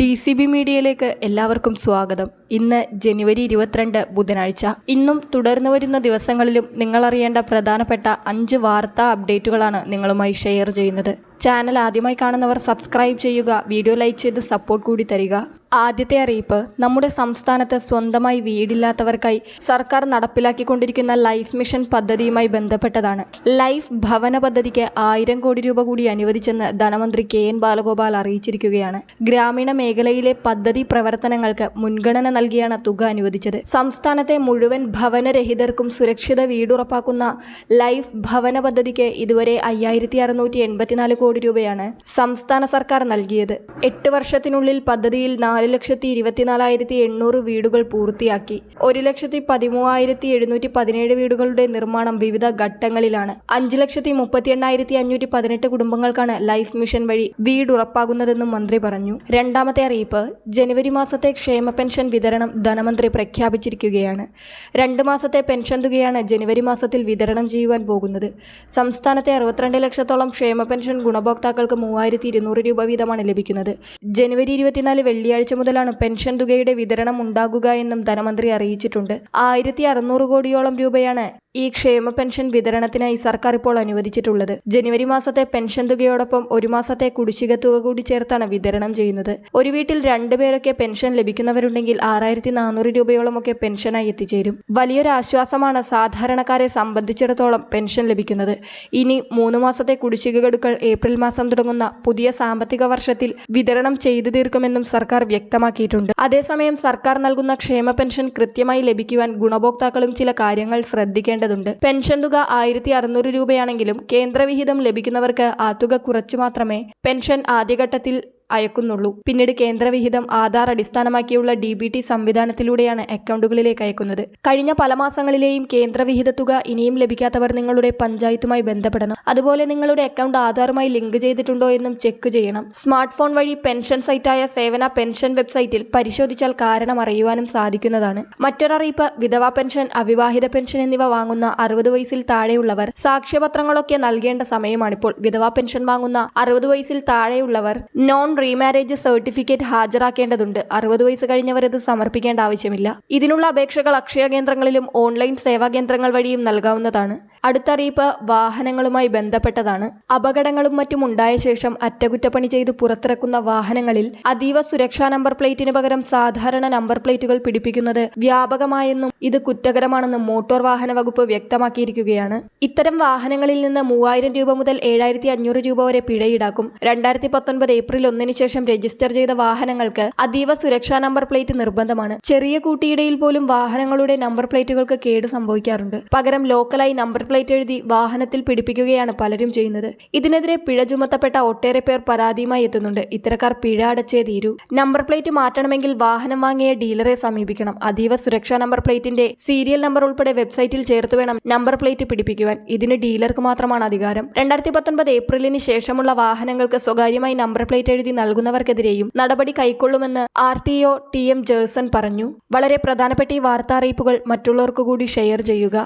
D C B മീഡിയയിലേക്ക് എല്ലാവർക്കും സ്വാഗതം. ഇന്ന് ജനുവരി ഇരുപത്തിരണ്ട് ബുധനാഴ്ച. ഇന്നും തുടർന്നു വരുന്ന ദിവസങ്ങളിലും നിങ്ങൾ അറിയേണ്ട പ്രധാനപ്പെട്ട അഞ്ച് വാർത്താ അപ്ഡേറ്റുകളാണ് നിങ്ങളുമായി ഷെയർ ചെയ്യുന്നത്. ചാനൽ ആദ്യമായി കാണുന്നവർ സബ്സ്ക്രൈബ് ചെയ്യുക വീഡിയോ ലൈക്ക് ചെയ്ത് സപ്പോർട്ട് കൂടി തരിക. ആദ്യത്തെ അറിയിപ്പ് നമ്മുടെ സംസ്ഥാനത്ത് സ്വന്തമായി വീടില്ലാത്തവർക്കായി സർക്കാർ നടപ്പിലാക്കിക്കൊണ്ടിരിക്കുന്ന ലൈഫ് മിഷൻ പദ്ധതിയുമായി ബന്ധപ്പെട്ടതാണ്. ലൈഫ് ഭവന പദ്ധതിക്ക് ആയിരം കോടി രൂപ കൂടി അനുവദിച്ചെന്ന് ധനമന്ത്രി കെ എൻ ബാലഗോപാൽ അറിയിച്ചിരിക്കുകയാണ്. ഗ്രാമീണ മേഖലയിലെ പദ്ധതി പ്രവർത്തനങ്ങൾക്ക് മുൻഗണന നൽകിയാണ് തുക അനുവദിച്ചത്. സംസ്ഥാനത്തെ മുഴുവൻ ഭവനരഹിതർക്കും സുരക്ഷിത വീടുറപ്പാക്കുന്ന ലൈഫ് ഭവന പദ്ധതിക്ക് ഇതുവരെ അയ്യായിരത്തി അറുന്നൂറ്റി എൺപത്തിനാല് കോടി രൂപയാണ് സംസ്ഥാന സർക്കാർ നൽകിയത്. എട്ട് വർഷത്തിനുള്ളിൽ പദ്ധതിയിൽ നാല് ലക്ഷത്തി ഇരുപത്തിനാലായിരത്തി എണ്ണൂറ് വീടുകൾ പൂർത്തിയാക്കി. ഒരു ലക്ഷത്തി പതിമൂവായിരത്തി എഴുന്നൂറ്റി പതിനേഴ് വീടുകളുടെ നിർമ്മാണം വിവിധ ഘട്ടങ്ങളിലാണ്. അഞ്ച് ലക്ഷത്തി മുപ്പത്തി എണ്ണായിരത്തി അഞ്ഞൂറ്റി പതിനെട്ട് കുടുംബങ്ങൾക്കാണ് ലൈഫ് മിഷൻ വഴി വീടുറപ്പാകുന്നതെന്നും മന്ത്രി പറഞ്ഞു. രണ്ടാമത്തെ അറിയിപ്പ് ജനുവരി മാസത്തെ ക്ഷേമ പെൻഷൻ വിതരണം ധനമന്ത്രി പ്രഖ്യാപിച്ചിരിക്കുകയാണ്. രണ്ട് മാസത്തെ പെൻഷൻ തുകയാണ് ജനുവരി മാസത്തിൽ വിതരണം ചെയ്യുവാൻ പോകുന്നത്. സംസ്ഥാനത്തെ അറുപത്തിരണ്ട് ലക്ഷത്തോളം ക്ഷേമ പെൻഷൻ ഗുണഭോക്താക്കൾക്ക് മൂവായിരത്തി ഇരുന്നൂറ് രൂപ വീതമാണ് ലഭിക്കുന്നത്. ജനുവരി ഇരുപത്തിനാല് വെള്ളിയാഴ്ച മുതലാണ് പെൻഷൻ തുകയുടെ വിതരണം ഉണ്ടാകുക എന്നും ധനമന്ത്രി അറിയിച്ചിട്ടുണ്ട്. ആയിരത്തി അറുന്നൂറ് കോടിയോളം രൂപയാണ് ഈ ക്ഷേമ പെൻഷൻ വിതരണത്തിനായി സർക്കാർ ഇപ്പോൾ അനുവദിച്ചിട്ടുള്ളത്. ജനുവരി മാസത്തെ പെൻഷൻ തുകയോടൊപ്പം ഒരു മാസത്തെ കുടിശ്ശിക തുക കൂടി ചേർത്താണ് വിതരണം ചെയ്യുന്നത്. ഒരു വീട്ടിൽ രണ്ടുപേരൊക്കെ പെൻഷൻ ലഭിക്കുന്നവരുണ്ടെങ്കിൽ ആറായിരത്തി നാനൂറ് രൂപയോളമൊക്കെ പെൻഷനായി എത്തിച്ചേരും. വലിയൊരു ആശ്വാസമാണ് സാധാരണക്കാരെ സംബന്ധിച്ചിടത്തോളം പെൻഷൻ ലഭിക്കുന്നത്. ഇനി മൂന്ന് മാസത്തെ കുടിശ്ശിക ഗടുക്കൾ ഏപ്രിൽ മാസം തുടങ്ങുന്ന പുതിയ സാമ്പത്തിക വർഷത്തിൽ വിതരണം ചെയ്തു തീർക്കുമെന്നും സർക്കാർ വ്യക്തമാക്കിയിട്ടുണ്ട്. അതേസമയം സർക്കാർ നൽകുന്ന ക്ഷേമ പെൻഷൻ കൃത്യമായി ലഭിക്കുവാൻ ഗുണഭോക്താക്കളും ചില കാര്യങ്ങൾ ശ്രദ്ധിക്കേണ്ടതുണ്ട് പെൻഷൻ തുക ആയിരത്തി അറുന്നൂറ് രൂപയാണെങ്കിലും കേന്ദ്രവിഹിതം ലഭിക്കുന്നവർക്ക് ആ തുക കുറച്ചു മാത്രമേ. പെൻഷൻ ആദ്യഘട്ടത്തിൽ അയക്കുന്നുള്ളൂ. പിന്നീട് കേന്ദ്രവിഹിതം ആധാർ അടിസ്ഥാനമാക്കിയുള്ള ഡി ബി ടി സംവിധാനത്തിലൂടെയാണ് അക്കൗണ്ടുകളിലേക്ക് അയക്കുന്നത്. കഴിഞ്ഞ പല മാസങ്ങളിലെയും കേന്ദ്രവിഹിത തുക ഇനിയും ലഭിക്കാത്തവർ നിങ്ങളുടെ പഞ്ചായത്തുമായി ബന്ധപ്പെടണം. അതുപോലെ നിങ്ങളുടെ അക്കൗണ്ട് ആധാറുമായി ലിങ്ക് ചെയ്തിട്ടുണ്ടോ എന്നും ചെക്ക് ചെയ്യണം. സ്മാർട്ട് ഫോൺ വഴി പെൻഷൻ സൈറ്റായ സേവന പെൻഷൻ വെബ്സൈറ്റിൽ പരിശോധിച്ചാൽ കാരണം അറിയുവാനും സാധിക്കുന്നതാണ്. മറ്റൊരറിയിപ്പ് വിധവാ പെൻഷൻ അവിവാഹിത പെൻഷൻ എന്നിവ വാങ്ങുന്ന അറുപത് വയസ്സിൽ താഴെയുള്ളവർ സാക്ഷ്യപത്രങ്ങളൊക്കെ നൽകേണ്ട സമയമാണിപ്പോൾ. വിധവാ പെൻഷൻ വാങ്ങുന്ന അറുപത് വയസ്സിൽ താഴെയുള്ളവർ നോൺ റീമാരേജ് സർട്ടിഫിക്കറ്റ് ഹാജരാക്കേണ്ടതുണ്ട്. അറുപത് വയസ്സ് കഴിഞ്ഞവർ ഇത് സമർപ്പിക്കേണ്ട ആവശ്യമില്ല. ഇതിനുള്ള അപേക്ഷകൾ അക്ഷയ കേന്ദ്രങ്ങളിലും ഓൺലൈൻ സേവാ കേന്ദ്രങ്ങൾ വഴിയും നൽകാവുന്നതാണ്. അടുത്തറിയിപ്പ് വാഹനങ്ങളുമായി ബന്ധപ്പെട്ടതാണ്. അപകടങ്ങളും മറ്റും ഉണ്ടായ ശേഷം അറ്റകുറ്റപ്പണി ചെയ്ത് പുറത്തിറക്കുന്ന വാഹനങ്ങളിൽ അതീവ സുരക്ഷാ നമ്പർ പ്ലേറ്റിന് പകരം സാധാരണ നമ്പർ പ്ലേറ്റുകൾ പിടിപ്പിക്കുന്നത് വ്യാപകമായെന്നും ഇത് കുറ്റകരമാണെന്നും മോട്ടോർ വാഹന വകുപ്പ് വ്യക്തമാക്കിയിരിക്കുകയാണ്. ഇത്തരം വാഹനങ്ങളിൽ നിന്ന് മൂവായിരം രൂപ മുതൽ ഏഴായിരത്തി അഞ്ഞൂറ് രൂപ വരെ പിഴ ഈടാക്കും. രണ്ടായിരത്തി പത്തൊൻപത് ഏപ്രിൽ ഒന്നിന് ശേഷം രജിസ്റ്റർ ചെയ്ത വാഹനങ്ങൾക്ക് അതീവ സുരക്ഷാ നമ്പർ പ്ലേറ്റ് നിർബന്ധമാണ്. ചെറിയ കൂട്ടിയിടയിൽ പോലും വാഹനങ്ങളുടെ നമ്പർ പ്ലേറ്റുകൾക്ക് കേട് സംഭവിക്കാറുണ്ട്. പകരം ലോക്കലായി നമ്പർ പ്ലേറ്റ് എഴുതി വാഹനത്തിൽ പിടിപ്പിക്കുകയാണ് പലരും ചെയ്യുന്നത്. ഇതിനെതിരെ പിഴ ചുമത്തപ്പെട്ട ഒട്ടേറെ പേർ പരാതിയുമായി എത്തുന്നുണ്ട്. ഇത്തരക്കാർ പിഴ അടച്ചേ തീരൂ. നമ്പർ പ്ലേറ്റ് മാറ്റണമെങ്കിൽ വാഹനം വാങ്ങിയ ഡീലറെ സമീപിക്കണം. അതീവ സുരക്ഷാ നമ്പർ പ്ലേറ്റിന്റെ സീരിയൽ നമ്പർ ഉൾപ്പെടെ വെബ്സൈറ്റിൽ ചേർത്ത് വേണം നമ്പർ പ്ലേറ്റ് പിടിപ്പിക്കുവാൻ. ഇതിന് ഡീലർക്ക് മാത്രമാണ് അധികാരം. രണ്ടായിരത്തി പത്തൊൻപത് ഏപ്രിലിന് ശേഷമുള്ള വാഹനങ്ങൾക്ക് സ്വകാര്യമായി നമ്പർ പ്ലേറ്റ് എഴുതി നൽകുന്നവർക്കെതിരെയും നടപടി കൈക്കൊള്ളുമെന്ന് R T O T M Jerson പറഞ്ഞു. വളരെ പ്രധാനപ്പെട്ട ഈ വാർത്താ അറിയിപ്പുകൾ മറ്റുള്ളവർക്കു കൂടി ഷെയർ ചെയ്യുക.